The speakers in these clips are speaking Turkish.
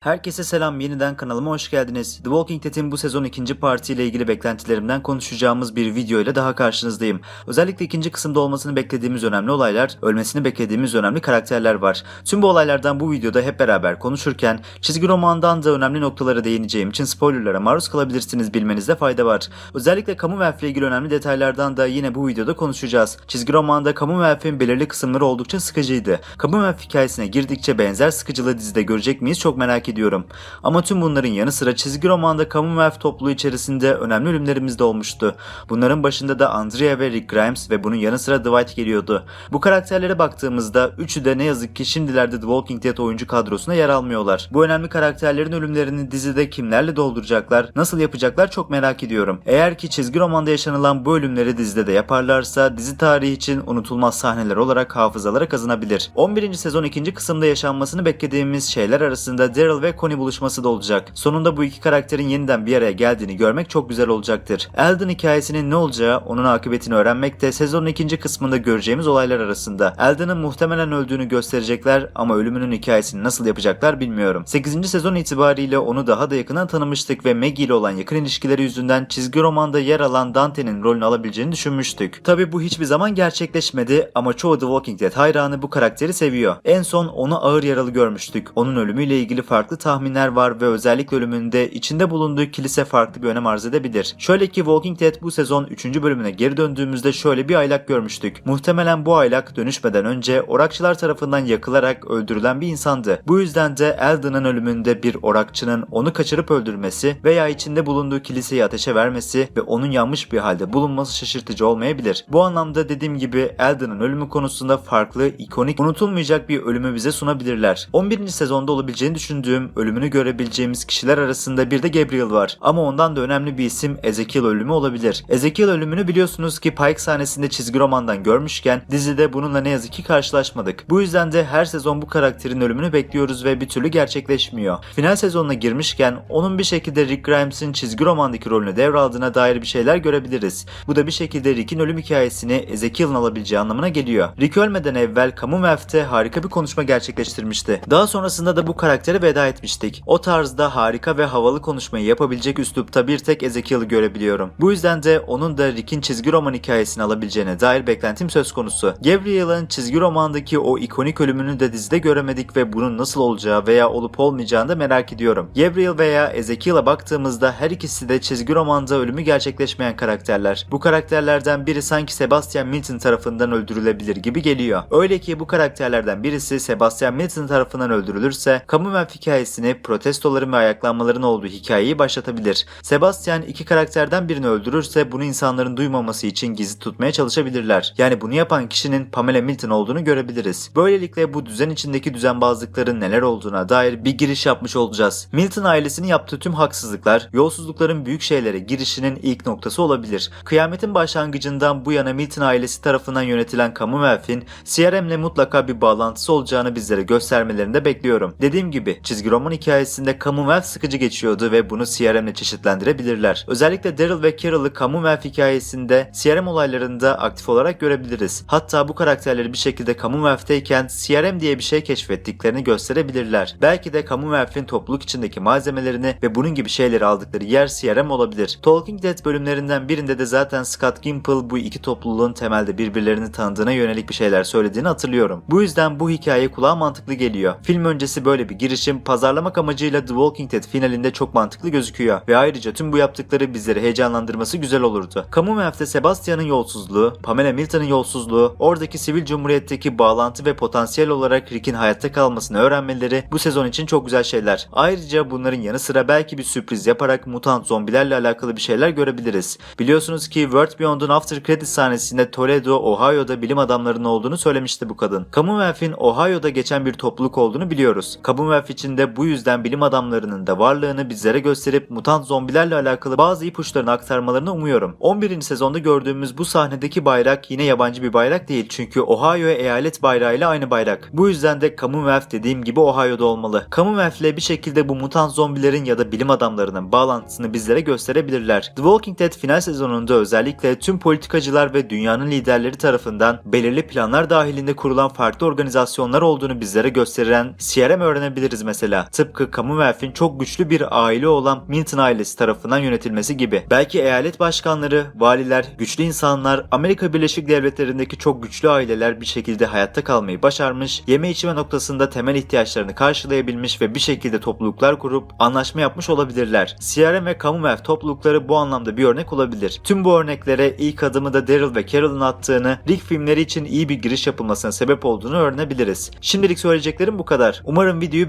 Herkese selam yeniden kanalıma hoş geldiniz. The Walking Dead'in bu sezon ikinci parti ile ilgili beklentilerimden konuşacağımız bir video ile daha karşınızdayım. Özellikle ikinci kısımda olmasını beklediğimiz önemli olaylar, ölmesini beklediğimiz önemli karakterler var. Tüm bu olaylardan bu videoda hep beraber konuşurken çizgi romandan da önemli noktalara değineceğim için spoilerlara maruz kalabilirsiniz bilmenizde fayda var. Özellikle Commonwealth ile ilgili önemli detaylardan da yine bu videoda konuşacağız. Çizgi romanda Commonwealth'in belirli kısımları oldukça sıkıcıydı. Commonwealth hikayesine girdikçe benzer sıkıcılığı dizide görecek miyiz çok merak ediyorum. Ama tüm bunların yanı sıra çizgi romanda Commonwealth topluluğu içerisinde önemli ölümlerimiz de olmuştu. Bunların başında da Andrea ve Rick Grimes ve bunun yanı sıra Dwight geliyordu. Bu karakterlere baktığımızda üçü de ne yazık ki şimdilerde The Walking Dead oyuncu kadrosuna yer almıyorlar. Bu önemli karakterlerin ölümlerini dizide kimlerle dolduracaklar, nasıl yapacaklar çok merak ediyorum. Eğer ki çizgi romanda yaşanılan bu ölümleri dizide de yaparlarsa dizi tarihi için unutulmaz sahneler olarak hafızalara kazanabilir. 11. sezon ikinci kısımda yaşanmasını beklediğimiz şeyler arasında Daryl ve Connie buluşması da olacak. Sonunda bu iki karakterin yeniden bir araya geldiğini görmek çok güzel olacaktır. Eldon hikayesinin ne olacağı, onun akıbetini öğrenmek de sezonun ikinci kısmında göreceğimiz olaylar arasında. Eldon'ın muhtemelen öldüğünü gösterecekler ama ölümünün hikayesini nasıl yapacaklar bilmiyorum. 8. sezon itibariyle onu daha da yakından tanımıştık ve Maggie ile olan yakın ilişkileri yüzünden çizgi romanda yer alan Dante'nin rolünü alabileceğini düşünmüştük. Tabi bu hiçbir zaman gerçekleşmedi ama çoğu The Walking Dead hayranı bu karakteri seviyor. En son onu ağır yaralı görmüştük. Onun ölümüyle ilgili farklı tahminler var ve özellikle ölümünde içinde bulunduğu kilise farklı bir önem arz edebilir. Şöyle ki Walking Dead bu sezon 3. bölümüne geri döndüğümüzde şöyle bir aylak görmüştük. Muhtemelen bu aylak dönüşmeden önce orakçılar tarafından yakılarak öldürülen bir insandı. Bu yüzden de Eldon'ın ölümünde bir orakçının onu kaçırıp öldürmesi veya içinde bulunduğu kiliseyi ateşe vermesi ve onun yanmış bir halde bulunması şaşırtıcı olmayabilir. Bu anlamda dediğim gibi Eldon'ın ölümü konusunda farklı, ikonik, unutulmayacak bir ölümü bize sunabilirler. 11. sezonda olabileceğini düşündüğüm ölümünü görebileceğimiz kişiler arasında bir de Gabriel var. Ama ondan da önemli bir isim Ezekiel ölümü olabilir. Ezekiel ölümünü biliyorsunuz ki Pike sahnesinde çizgi romandan görmüşken dizide bununla ne yazık ki karşılaşmadık. Bu yüzden de her sezon bu karakterin ölümünü bekliyoruz ve bir türlü gerçekleşmiyor. Final sezonuna girmişken onun bir şekilde Rick Grimes'in çizgi romandaki rolünü devraldığına dair bir şeyler görebiliriz. Bu da bir şekilde Rick'in ölüm hikayesini Ezekiel'in alabileceği anlamına geliyor. Rick ölmeden evvel Commonwealth'te harika bir konuşma gerçekleştirmişti. Daha sonrasında da bu karaktere veda etmiştik. O tarzda harika ve havalı konuşmayı yapabilecek üslupta bir tek Ezekiel'i görebiliyorum. Bu yüzden de onun da Rick'in çizgi roman hikayesini alabileceğine dair beklentim söz konusu. Gabriel'ın çizgi romandaki o ikonik ölümünü de dizide göremedik ve bunun nasıl olacağı veya olup olmayacağını da merak ediyorum. Gabriel veya Ezekiel'a baktığımızda her ikisi de çizgi romanda ölümü gerçekleşmeyen karakterler. Bu karakterlerden biri sanki Sebastian Milton tarafından öldürülebilir gibi geliyor. Öyle ki bu karakterlerden birisi Sebastian Milton tarafından öldürülürse Commonwealth hikayesini protestoların ve ayaklanmaların olduğu hikayeyi başlatabilir. Sebastian iki karakterden birini öldürürse bunu insanların duymaması için gizli tutmaya çalışabilirler. Yani bunu yapan kişinin Pamela Milton olduğunu görebiliriz. Böylelikle bu düzen içindeki düzenbazlıkların neler olduğuna dair bir giriş yapmış olacağız. Milton ailesinin yaptığı tüm haksızlıklar, yolsuzlukların büyük şeylere girişinin ilk noktası olabilir. Kıyametin başlangıcından bu yana Milton ailesi tarafından yönetilen Commonwealth'in CRM'le mutlaka bir bağlantısı olacağını bizlere göstermelerini de bekliyorum. Dediğim gibi çizgi roman hikayesinde Commonwealth sıkıcı geçiyordu ve bunu CRM'le çeşitlendirebilirler. Özellikle Daryl ve Carol'ı Commonwealth hikayesinde CRM olaylarında aktif olarak görebiliriz. Hatta bu karakterleri bir şekilde Commonwealth'teyken CRM diye bir şey keşfettiklerini gösterebilirler. Belki de Commonwealth'in topluluk içindeki malzemelerini ve bunun gibi şeyleri aldıkları yer CRM olabilir. Talking Dead bölümlerinden birinde de zaten Scott Gimple bu iki topluluğun temelde birbirlerini tanıdığına yönelik bir şeyler söylediğini hatırlıyorum. Bu yüzden bu hikaye kulağa mantıklı geliyor. Film öncesi böyle bir girişim pazarlamak amacıyla The Walking Dead finalinde çok mantıklı gözüküyor ve ayrıca tüm bu yaptıkları bizleri heyecanlandırması güzel olurdu. Commonwealth'te Sebastian'ın yolsuzluğu, Pamela Milton'ın yolsuzluğu, oradaki sivil cumhuriyetteki bağlantı ve potansiyel olarak Rick'in hayatta kalmasını öğrenmeleri bu sezon için çok güzel şeyler. Ayrıca bunların yanı sıra belki bir sürpriz yaparak mutant zombilerle alakalı bir şeyler görebiliriz. Biliyorsunuz ki World Beyond'un after credit sahnesinde Toledo, Ohio'da bilim adamlarının olduğunu söylemişti bu kadın. Commonwealth'in Ohio'da geçen bir topluluk olduğunu biliyoruz. Commonwealth içinde bu yüzden bilim adamlarının da varlığını bizlere gösterip mutant zombilerle alakalı bazı ipuçlarını aktarmalarını umuyorum. 11. sezonda gördüğümüz bu sahnedeki bayrak yine yabancı bir bayrak değil çünkü Ohio eyalet bayrağıyla aynı bayrak. Bu yüzden de Commonwealth dediğim gibi Ohio'da olmalı. Commonwealth ile bir şekilde bu mutant zombilerin ya da bilim adamlarının bağlantısını bizlere gösterebilirler. The Walking Dead final sezonunda özellikle tüm politikacılar ve dünyanın liderleri tarafından belirli planlar dahilinde kurulan farklı organizasyonlar olduğunu bizlere gösteren CRM öğrenebiliriz mesela. Mesela. Tıpkı Commonwealth'in çok güçlü bir aile olan Milton ailesi tarafından yönetilmesi gibi. Belki eyalet başkanları, valiler, güçlü insanlar, Amerika Birleşik Devletleri'ndeki çok güçlü aileler bir şekilde hayatta kalmayı başarmış, yeme içme noktasında temel ihtiyaçlarını karşılayabilmiş ve bir şekilde topluluklar kurup anlaşma yapmış olabilirler. CRM ve Commonwealth toplulukları bu anlamda bir örnek olabilir. Tüm bu örneklere ilk adımı da Daryl ve Carol'ın attığını, Rick filmleri için iyi bir giriş yapılmasına sebep olduğunu öğrenebiliriz. Şimdilik söyleyeceklerim bu kadar. Umarım videoyu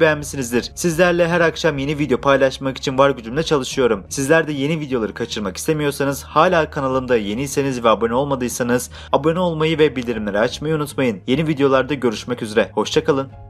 beğenmişsinizdir. Sizlerle her akşam yeni video paylaşmak için var gücümle çalışıyorum. Sizler de yeni videoları kaçırmak istemiyorsanız hala kanalımda yeniyseniz ve abone olmadıysanız abone olmayı ve bildirimleri açmayı unutmayın. Yeni videolarda görüşmek üzere. Hoşçakalın.